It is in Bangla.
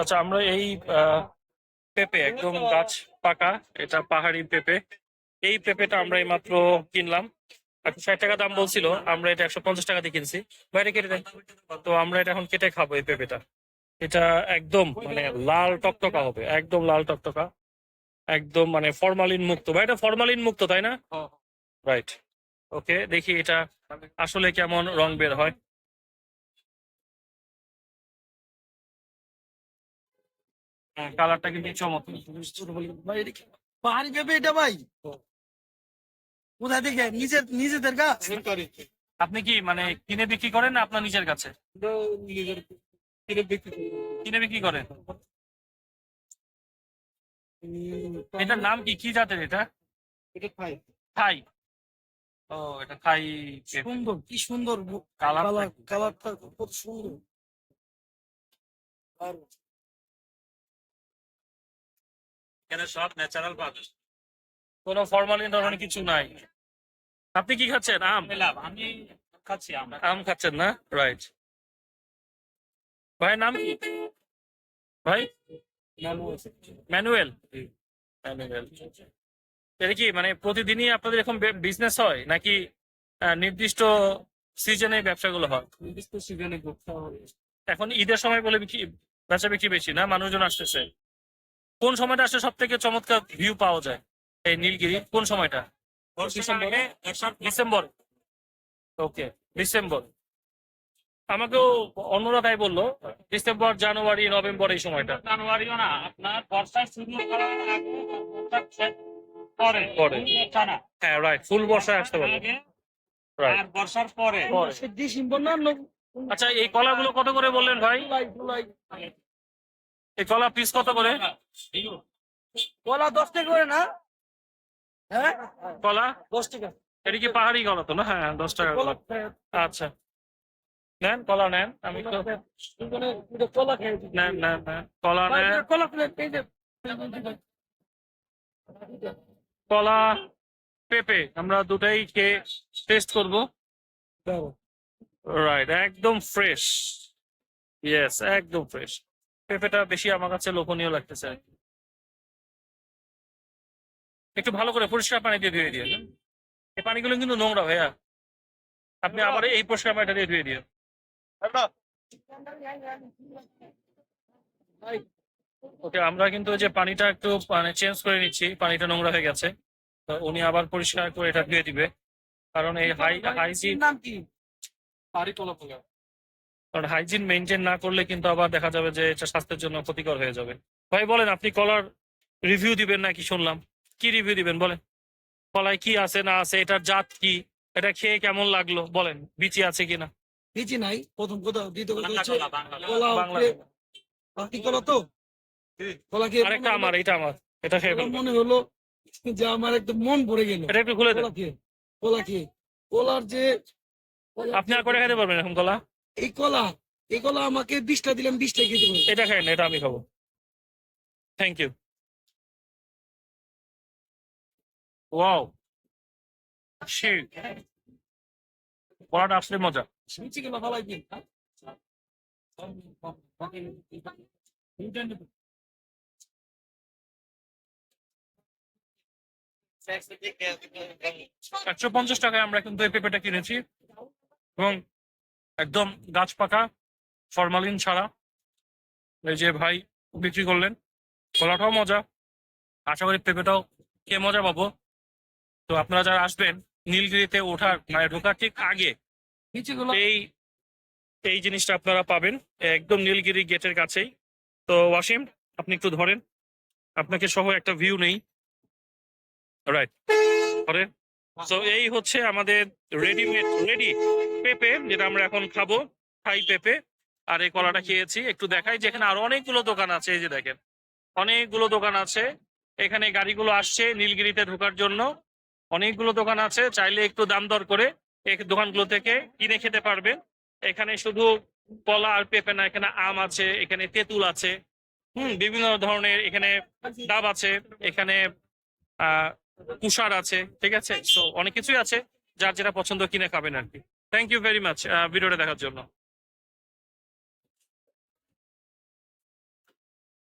আচ্ছা আমরা এই পেঁপে একদম গাছ পাকা এটা পাহাড়ি পেঁপে। এই পেঁপেটা আমরা এইমাত্র কিনলাম। একশো ষাট টাকা দাম বলছিল আমরা এটা একশো পঞ্চাশ টাকা দিয়ে কিনছি। বাইরে কেটে দেন। তো আমরা এটা এখন কেটে খাব এই পেঁপেটা। এটা একদম মানে লাল টকটকা হবে একদম লাল টকটকা। একদম মানে ফরমালিন মুক্ত। ভাই এটা ফরমালিন মুক্ত তাই না? রাইট ওকে দেখি এটা আসলে কেমন রং বের হয়। কালারটা কিন্তু চমৎকার। এটা পাহাড়ি পেঁপে এটা ভাই? কোথা থেকে? নিজের নিজেদের গাছ? আপনি কি মানে কিনে বিক্রি করেন না আপনার নিজের কাছে? কিনে বিক্রি করেন? এটার নাম কি? কি জাতের এটা? থাই। ও এটা থাই সুন্দর কি সুন্দর। কালার কালার কালারটা কত সুন্দর। আর এখানে সব ন্যাচারাল পাবে কোনো ফরমালিন ধরনের কিছু নাই। আপনি কি খাচ্ছেন? আম? আমি খাচ্ছি আমরা আম খাচ্ছেন না? রাইট ভাই নাম কি? ভাই? ম্যানুয়েল। ম্যানুয়েল? এটা কি মানে প্রতিদিনই আপনাদের এরকম বিজনেস হয়? নাকি নির্দিষ্ট সিজনে ব্যবসাগুলো হয়? নির্দিষ্ট সিজনে এখন ঈদের সময় বলে বিক্রি বেচা বিক্রি বেশি না? মানুষজন আসতেছে। কোন সময়টা আসলে সব থেকে চমৎকার ভিউ পাওয়া যায়? এই নীলগিরি কোন সময়টা? ডিসেম্বর। Okay December. আমাকেও অন্যরা তাই বলল ডিসেম্বর জানুয়ারি নভেম্বর এই সময়টা। জানুয়ারিও না আপনার বর্ষা শুরু করার আগে পরে পরে। হ্যাঁ রাইট ফুল বর্ষায় আসতে রাইট আর বর্ষার পরে। পরে। ডিসেম্বর না আচ্ছা এই কলাগুলো কত করে বললেন ভাই? এই কলা পিস কত করে? কলা দশ টাকা করে না? হ্যাঁ? কলা? দশ টাকা। এটা কি পাহাড়ি কলা তো না? হ্যাঁ দশ টাকা কলা। কলা আচ্ছা। নেন কলা নেন। আমি কলা নেন নেন নেন। কলা নেন। কলা কলা পেঁপে আমরা দুটাই খেয়ে টেস্ট করব। রাইট একদম ফ্রেশ ইয়েস একদম ফ্রেশ পেঁপেটা বেশি আমার কাছে লোভনীয় লাগতেছে আর। একটু ভালো করে পরিষ্কার পানি দিয়ে ধুয়ে দিয়ে এই পানিগুলো কিন্তু নোংরা ভাইয়া। আপনি আবার এই পরিষ্কার পানিটা দিয়ে ধুয়ে দিয়ে ওকে, আমরা কিন্তু যে পানিটা একটু মানে চেঞ্জ করে নিচ্ছি, পানিটা নোংরা হয়ে গেছে। তো উনি আবার পরিষ্কার করে এটা ধুয়ে দিবে। কারণ এই হাই হাইজিন নাম কি? কারণ হাইজিন মেনটেন না করলে কিন্তু আবার দেখা যাবে যে এটা স্বাস্থ্যের জন্য ক্ষতিকর হয়ে যাবে। ভাই বলেন আপনি কলার রিভিউ দিবেন নাকি শুনলাম? কি রিভিউ দিবেন বলেন? কলায় কি আছে না আছে এটার জাত কি? এটা খেয়ে কেমন লাগল বলেন? বিচি আছে কিনা? নিচে নাই প্রথম কথা দ্বিতীয় কথা হচ্ছে কলা, বাংলা কলা। তো? কলা খেয়ে আরেকটা আমার এটা আমার এটা খেয়ে মনে হলো যে আমার একদম মন ভরে গেল। এটা একটু খুলে দেন। কলা খেয়ে কলা খেয়ে। কলার যে আপনি আর করে খেতে পারবেন এখন কলা? এই কলা এই কলা আমাকে বিশটা দিলাম বিশটা খেতে পারব এটা খাই না এটা আমি খাব। থ্যাংক ইউ ওয়াও কলাটা আসলে মজা গেল ভালো দিন একশো পঞ্চাশ টাকায় আমরা কিন্তু এই পেঁপেটা কিনেছি। এবং একদম গাছ পাকা ফরমালিন ছাড়া। এই যে ভাই বিক্রি করলেন কলাটাও মজা। আশা করি পেঁপেটাও খেয়ে মজা পাবো। তো আপনারা যারা আসবেন নীলগিরিতে ওঠার মানে ঢোকার ঠিক আগে এই এই জিনিসটা আপনারা পাবেন একদম নীলগিরি গেটের কাছেই। তো ওয়াসিম আপনি একটু ধরেন। আপনাকে সহ একটা ভিউ নেই। রাইট ধরেন। তো এই হচ্ছে আমাদের রেডিমেড রেডি পেঁপে, যেটা আমরা এখন খাব থাই পেঁপে। আর এই কলাটা খেয়েছি, একটু দেখাই যেখানে আরও অনেকগুলো দোকান আছে, এই যে দেখেন। অনেকগুলো দোকান আছে। এখানে গাড়িগুলো আসছে নীলগিরিতে ঢোকার জন্য। অনেকগুলো দোকান আছে, চাইলে একটু দাম দর করে এই দোকানগুলো থেকে কিনে খেতে পারবেন এখানে শুধু কলা আর পেঁপে না, এখানে আম আছে, এখানে তেঁতুল আছে। হুম, বিভিন্ন ধরনের এখানে ডাব আছে, এখানে কুষার আছে, ঠিক আছে? তো অনেক কিছুই আছে, যার যেটা পছন্দ কিনে খাবেন আর কি। থ্যাংক ইউ ভেরি মাচ ভিডিওটা দেখার জন্য।